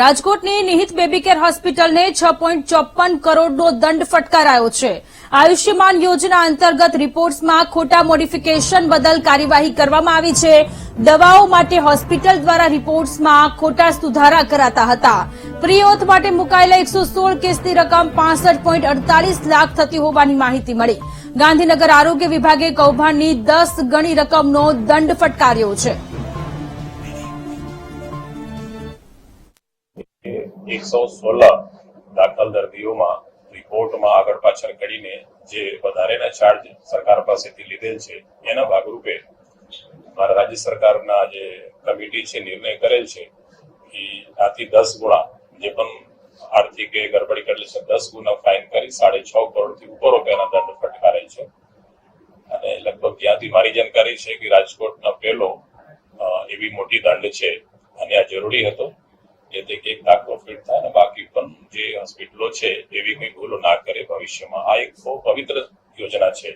રાજકોટની નિહિત baby care હોસ્પિટલને છ પોઈન્ટ ચોપન કરોડનો દંડ ફટકારાયો છે. આયુષ્યમાન યોજના અંતર્ગત રિપોર્ટ્સમાં ખોટા મોડિફિકેશન બદલ કાર્યવાહી કરવામાં આવી છે. દવાઓ માટે હોસ્પિટલ દ્વારા રિપોર્ટ્સમાં ખોટા સુધારા કરાતા હતા. પ્રિયોથ માટે મુકાયેલા એકસો સોળ કેસની રકમ પાસઠ પોઈન્ટ અડતાલીસ લાખ થતી હોવાની માહિતી મળી. ગાંધીનગર આરોગ્ય વિભાગે કૌભાંડની દસ ગણી રકમનો દંડ ફટકાર્યો છે. એકસો સોળ દાખલ દર્દીઓમાં રિપોર્ટમાં આગળ પાછળ કરીને જે વધારેના ચાર્જ સરકાર પાસેથી લીધેલ છે, એના ભાગરૂપે મારા રાજ્ય સરકારના જે કમિટી છે, નિર્ણય કરેલ છે કે આથી દસ ગુણા જે પણ આર્થિક ગરબડી કરેલી છે, દસ ગુણા ફાઇન કરી સાડે છ કરોડથી ઉપર રૂપિયાના દંડ ફટકારેલ છે. અને લગભગ ત્યાંથી મારી જાણકારી છે કે રાજકોટનો પહેલો એવી મોટી દંડ છે, અને આ જરૂરી હતો. જેથી તે એક લાખ પ્રોફિટ થાય અને બાકી પણ જે હોસ્પિટલો છે એવી કોઈ ભૂલો ના કરે ભવિષ્યમાં. આ એક બહુ પવિત્ર યોજના છે.